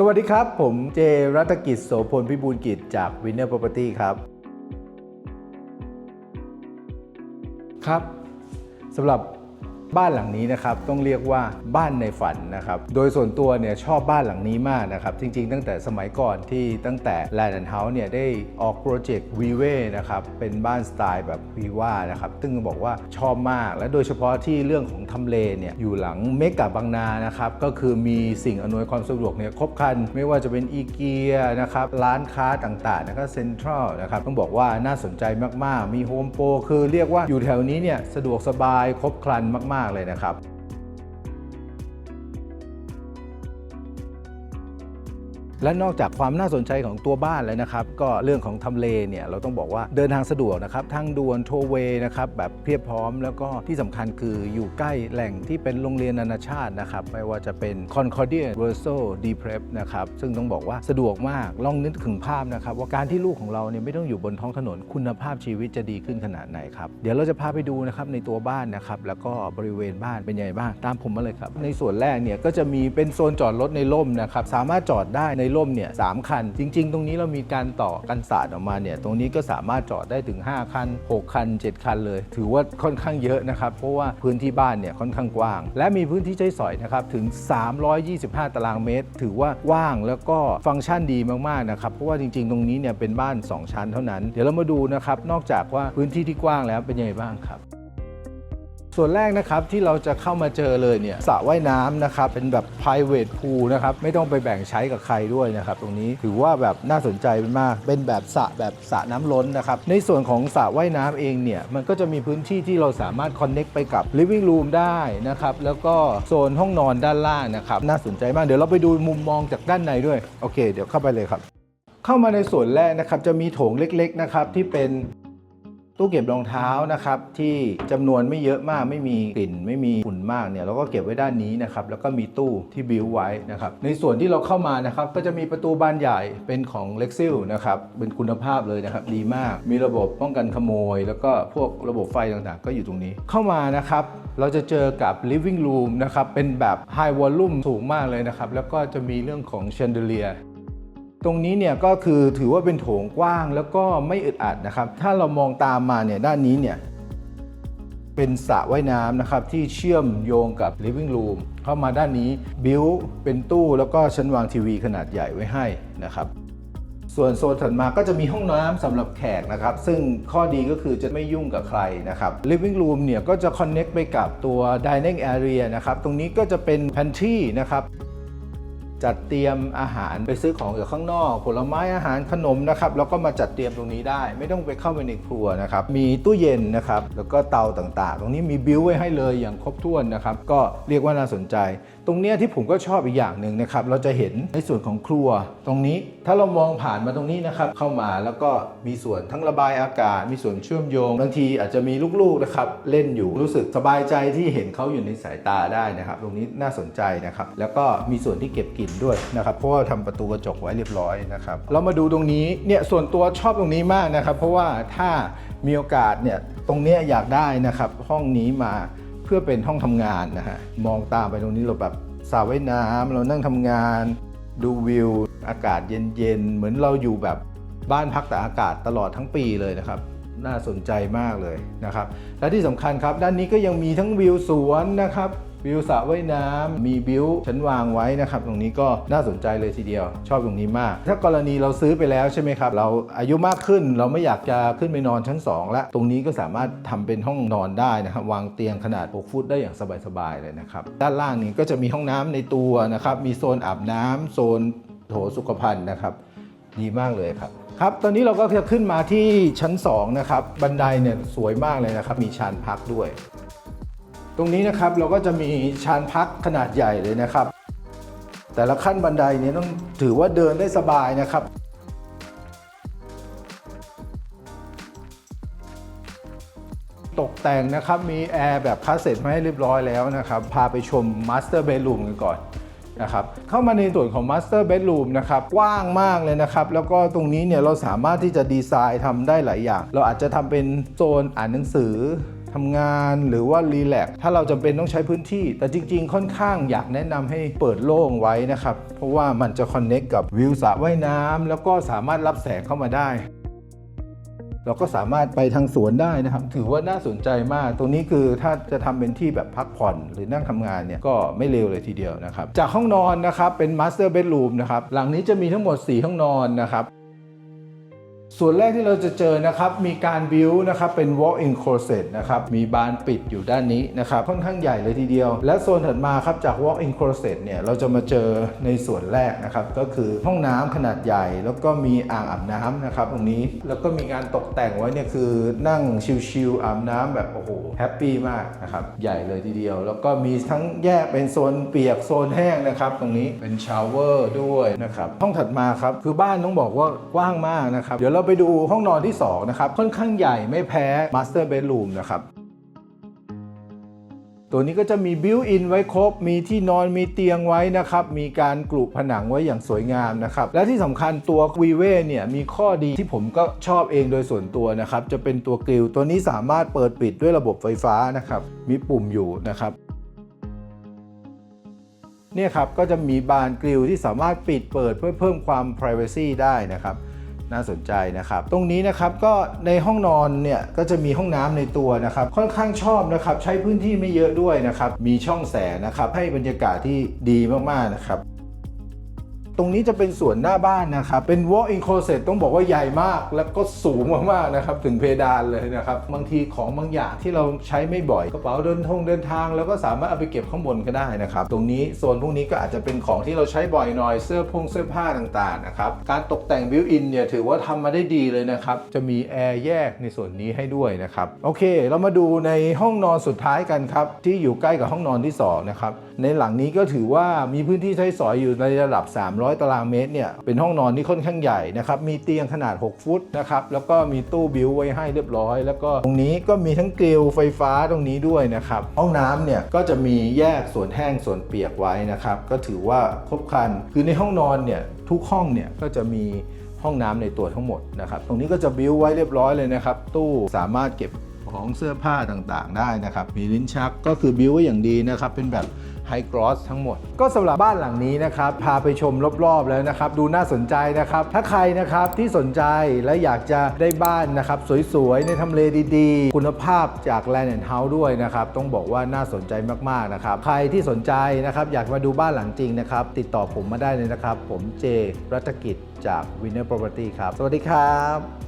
สวัสดีครับ ผมเจรัตกิจโสพลพิบูลกิจจาก Winner Property ครับ ครับสำหรับ บ้านหลังนี้นะครับต้องเรียกว่าบ้านในฝันนะครับโดยส่วนตัวเนี่ยชอบบ้านหลังนี้มากนะครับจริง ๆ ตั้งแต่สมัยก่อนที่ตั้งแต่ Land and House เนี่ยได้ออกโปรเจกต์ v ีเวนะครับเป็นบ้านสไตล์แบบวีว่านะครับซึ่งบอกว่าชอบมาก และโดยเฉพาะที่เรื่องของทำเลเนี่ยอยู่หลังเมกะบางนานะครับก็คือมีสิ่งอำนวยความสะดวกเนี่ยครบครัน ไม่ว่าจะเป็นอีเกียนะครับร้านค้าต่างๆแล้วก็เซ็นทรัลนะครับต้องบอกว่าน่าสนใจมากๆ มีโฮมโปรคือเรียกว่าอยู่แถวนี้เนี่ยสะดวกสบายครบครันมากๆ เลยนะครับ และนอกจากความน่าสนใจของตัวบ้านแล้วนะครับ ก็เรื่องของทำเลเนี่ยเราต้องบอกว่าเดินทางสะดวกนะครับทางด่วนโทเวนะครับแบบเพียบพร้อม แล้วก็ที่สำคัญคืออยู่ใกล้แหล่งที่เป็นโรงเรียนนานาชาตินะครับไม่ว่าจะเป็น Concordia Verso d e p r e p นะครับซึ่งต้องบอกว่าสะดวกมากลองนึกถึงภาพนะครับว่าการที่ลูกของเราเนี่ยไม่ต้องอยู่บนท้องถนนคุณภาพชีวิตจะดีขึ้นขนาดไหนครับเดี๋ยวเราจะพาไปดูนะครับในตัวบ้านนะครับแล้วก็บริเวณบ้านเป็นยังไงบ้างตามผมมาเลยครับในส่วนแรกเนี่ยก็จะมีเป็นโซนจอดรถในร่มนะครับสามารถจอดได้ในร่มเนี่ยสามคัน จริง ๆ ตรงนี้เรามีการต่อกันศาสตร์ออกมาเนี่ยตรงนี้ก็สามารถจอดได้ถึง 5 คัน 6 คัน 7 คันเลย ถือว่าค่อนข้างเยอะนะครับ เพราะว่าพื้นที่บ้านเนี่ยค่อนข้างกว้าง และมีพื้นที่ใช้สอยนะครับถึง 325 ตารางเมตร ถือว่ากว้างแล้วก็ฟังก์ชันดีมากๆนะครับเพราะว่าจริง ๆ ตรงนี้เนี่ยเป็นบ้าน 2 ชั้นเท่านั้น เดี๋ยวเรามาดูนะครับนอกจากว่าพื้นที่ที่กว้างแล้วเป็นยังไงบ้างครับ ส่วนแรกนะครับที่เราจะเข้ามาเจอเลยเนี่ยสระว่ายน้ำนะครับเป็นแบบ private pool นะครับไม่ต้องไปแบ่งใช้กับใครด้วยนะครับตรงนี้ถือว่าแบบน่าสนใจมาก เป็นแบบสระแบบสระน้ำล้นนะครับในส่วนของสระว่ายน้ำเองเนี่ยมันก็จะมีพื้นที่ที่เราสามารถ connect ไปกับ living room ได้นะครับแล้วก็โซนห้องนอนด้านล่างนะครับน่าสนใจมากเดี๋ยวเราไปดูมุมมองจากด้านในด้วยโอเค เดี๋ยวเข้าไปเลยครับ เข้ามาในส่วนแรกนะครับจะมีโถงเล็กๆนะครับที่เป็น ตู้เก็บรองเท้านะครับที่จำนวนไม่เยอะมากไม่มีกลิ่น ไม่มีฝุ่นมากเนี่ยเราก็เก็บไว้ด้านนี้นะครับแล้วก็มีตู้ที่บิวไว้นะครับในส่วนที่เราเข้ามานะครับก็จะมีประตูบานใหญ่เป็นของ l e x i l นะครับเป็นคุณภาพเลยนะครับดีมาก มีระบบป้องกันขโมย แล้วก็พวกระบบไฟต่างๆ ก็อยู่ตรงนี้เข้ามานะครับเราจะเจอกับ living room นะครับเป็นแบบ high volume สูงมากเลยนะครับแล้วก็จะมีเรื่องของ chandelier ตรงนี้เนี่ยก็คือถือว่าเป็นโถงกว้างแล้วก็ไม่อึดอัดนะครับ ถ้าเรามองตามมาเนี่ยด้านนี้เนี่ยเป็นสระว่ายน้ำนะครับที่เชื่อมโยงกับ living room เข้ามาด้านนี้บิวเป็นตู้แล้วก็ชั้นวางทีวีขนาดใหญ่ไว้ให้นะครับ ส่วนโซนถัดมาก็จะมีห้องน้ำสำหรับแขกนะครับ ซึ่งข้อดีก็คือจะไม่ยุ่งกับใครนะครับ living room เนี่ยก็จะ connect ไปกับตัว dining area นะครับ ตรงนี้ก็จะเป็น pantry นะครับ จัดเตรียมอาหารไปซื้อของจากข้างนอก ผลไม้อาหารขนมนะครับแล้วก็มาจัดเตรียมตรงนี้ได้ ไม่ต้องไปเข้าไปในครัวนะครับมีตู้เย็นนะครับแล้วก็เตาต่างๆ ตรงนี้มีบิวไว้ให้เลยอย่างครบถ้วนนะครับก็เรียกว่าน่าสนใจ ตรงเนี้ยที่ผมก็ชอบอีกอย่างหนึ่งนะครับ เราจะเห็นในส่วนของครัวตรงนี้ ถ้าเรามองผ่านมาตรงนี้นะครับ เข้ามาแล้วก็มีส่วนทั้งระบายอากาศ มีส่วนเชื่อมโยง บางทีอาจจะมีลูกๆนะครับเล่นอยู่ รู้สึกสบายใจที่เห็นเขาอยู่ในสายตาได้นะครับ ตรงนี้น่าสนใจนะครับ แล้วก็มีส่วนที่เก็บกลิ่นด้วยนะครับ เพราะว่าทำประตูกระจกไว้เรียบร้อยนะครับ เรามาดูตรงนี้ เนี่ยส่วนตัวชอบตรงนี้มากนะครับ เพราะว่าถ้ามีโอกาสเนี่ย ตรงเนี้ยอยากได้นะครับ ห้องนี้มา พื่อเป็นห้องทำงานนะฮะมองตามไปตรงนี้เราแบบสาว่ายน้ำเรานั่งทำงาน ดูวิว อากาศเย็นๆ เหมือนเราอยู่แบบบ้านพักแต่อากาศตลอดทั้งปีเลยนะครับน่าสนใจมากเลยนะครับ และที่สำคัญครับ ด้านนี้ก็ยังมีทั้งวิวสวนนะครับ วิวสระว่ายน้ำมีบิวชั้นวางไว้นะครับ ตรงนี้ก็น่าสนใจเลยทีเดียว ชอบตรงนี้มาก ถ้ากรณีเราซื้อไปแล้วใช่ไหมครับ เราอายุมากขึ้นเราไม่อยากจะขึ้นไปนอนชั้น2แล้วตรงนี้ก็สามารถทำเป็นห้องนอนได้นะครับ วางเตียงขนาด 6 ฟุตได้อย่างสบายๆเลยนะครับ ด้านล่างนี้ก็จะมีห้องน้ำในตัวนะครับ มีโซนอาบน้ำโซนโถสุขภัณฑ์นะครับ ดีมากเลยครับครับ ตอนนี้เราก็จะขึ้นมาที่ชั้น 2 นะครับ บันไดเนี่ยสวยมากเลยนะครับ มีชานพักด้วย ตรงนี้นะครับเราก็จะมีชานพักขนาดใหญ่เลยนะครับ แต่ละขั้นบันไดนี่ยต้องถือว่าเดินได้สบายนะครับตกแต่งนะครับมีแอร์แบบคาสเซ็ตมาให้เรียบร้อยแล้วนะครับ พาไปชมมาสเตอร์เบดรูมกันก่อนนะครับเข้ามาในส่วนของมาสเตอร์เบดรูมนะครับกว้างมากเลยนะครับ แล้วก็ตรงนี้เนี่ยเราสามารถที่จะดีไซน์ทำได้หลายอย่าง เราอาจจะทำเป็นโซนอ่านหนังสือ ทำงานหรือว่ารีแลกซ์ถ้าเราจำเป็นต้องใช้พื้นที่ แต่จริง ๆ ค่อนข้างอยากแนะนำให้เปิดโล่งไว้นะครับ เพราะว่ามันจะคอนเน็กกับวิวสระว่ายน้ำแล้วก็สามารถรับแสงเข้ามาได้เราก็สามารถไปทางสวนได้นะครับ ถือว่าน่าสนใจมาก ตรงนี้คือถ้าจะทำเป็นที่แบบพักผ่อนหรือนั่งทำงานเนี่ย ก็ไม่เลวเลยทีเดียวนะครับ จากห้องนอนนะครับ เป็นมาสเตอร์เบดรูมนะครับ หลังนี้จะมีทั้งหมด 4 ห้องนอนนะครับ ส่วนแรกที่เราจะเจอนะครับ มีการบิวนะครับเป็น walk-in closet นะครับ มีบานปิดอยู่ด้านนี้นะครับ ค่อนข้างใหญ่เลยทีเดียว และโซนถัดมาครับจาก walk-in closet เนี่ยเราจะมาเจอในส่วนแรกนะครับ ก็คือห้องน้ำขนาดใหญ่ แล้วก็มีอ่างอาบน้ำนะครับตรงนี้แล้วก็มีงานตกแต่งไว้เนี่ยคือนั่งชิลๆอาบน้ำแบบโอ้โหแฮปปี้มากนะครับใหญ่เลยทีเดียว แล้วก็มีทั้งแยกเป็นโซนเปียกโซนแห้งนะครับ ตรงนี้เป็นชาวเวอร์ด้วยนะครับห้องถัดมาครับคือบ้านต้องบอกว่ากว้างมากนะครับเดี๋ยวเราไปดูห้องนอนที่ 2 นะครับ ค่อนข้างใหญ่ไม่แพ้ Master Bedroom นะครับตัวนี้ก็จะมีบิวอินไว้ครบ มีที่นอน มีเตียงไว้นะครับ มีการกลุผนังไว้อย่างสวยงามนะครับ และที่สำคัญตัววีเว่เนี่ยมีข้อดีที่ผมก็ชอบเองโดยส่วนตัวนะครับ จะเป็นตัวกริลตัวนี้สามารถเปิดปิดด้วยระบบไฟฟ้านะครับ มีปุ่มอยู่นะครับเนี่ยครับก็จะมีบานกริลที่สามารถปิดเปิดเพื่อเพิ่มความ p r i เวซีได้นะครับ น่าสนใจนะครับ ตรงนี้นะครับก็ในห้องนอนเนี่ยก็จะมีห้องน้ำในตัวนะครับ ค่อนข้างชอบนะครับ ใช้พื้นที่ไม่เยอะด้วยนะครับ มีช่องแสงนะครับ ให้บรรยากาศที่ดีมากๆนะครับ ตรงนี้จะเป็นส่วนหน้าบ้านนะครับ เป็น walk-in closet ต้องบอกว่าใหญ่มาก แล้วก็สูงมากๆนะครับ ถึงเพดานเลยนะครับ บางทีของบางอย่างที่เราใช้ไม่บ่อย กระเป๋าเดินทงเดินทาง แล้วก็สามารถเอาไปเก็บข้างบนก็ได้นะครับ ตรงนี้โซนพวกนี้ก็อาจจะเป็นของที่เราใช้บ่อยหน่อย เสื้อพงเสื้อผ้าต่างๆนะครับ การตกแต่งบิวอินเนี่ยถือว่าทำมาได้ดีเลยนะครับ จะมีแอร์แยกในส่วนนี้ให้ด้วยนะครับ โอเค เรามาดูในห้องนอนสุดท้ายกันครับ ที่อยู่ใกล้กับห้องนอนที่สองนะครับ ในหลังนี้ก็ถือว่ามีพื้นที่ใช้สอยอยู่ในระดับ 300ตารางเมตรเนี่ยเป็นห้องนอนที่ค่อนข้างใหญ่นะครับมีเตียงขนาด 6 ฟุตนะครับแล้วก็มีตู้บิวไว้ให้เรียบร้อย แล้วก็ตรงนี้ก็มีทั้งกริลไฟฟ้าตรงนี้ด้วยนะครับห้องน้ำเนี่ยก็จะมีแยกส่วนแห้งส่วนเปียกไว้นะครับก็ถือว่าครบครันคือในห้องนอนเนี่ยทุกห้องเนี่ยก็จะมีห้องน้ำในตัวทั้งหมดนะครับ ตรงนี้ก็จะบิวไว้เรียบร้อยเลยนะครับ ตู้สามารถเก็บของเสื้อผ้าต่างๆ ได้นะครับ มีลิ้นชักก็คือบิวไว้อย่างดีนะครับ เป็นแบบ ไฮกรอสทั้งหมด ก็สำหรับบ้านหลังนี้นะครับ พาไปชมรอบๆแล้วนะครับ ดูน่าสนใจนะครับ ถ้าใครนะครับที่สนใจและอยากจะได้บ้านนะครับสวยๆ ในทำเลดีๆ คุณภาพจาก Land and House ด้วยนะครับ ต้องบอกว่าน่าสนใจมากๆนะครับ ใครที่สนใจนะครับอยากมาดูบ้านหลังจริงนะครับ ติดต่อผมมาได้เลยนะครับ ผมเจรัตกิจจาก Winner Property ครับ สวัสดีครับ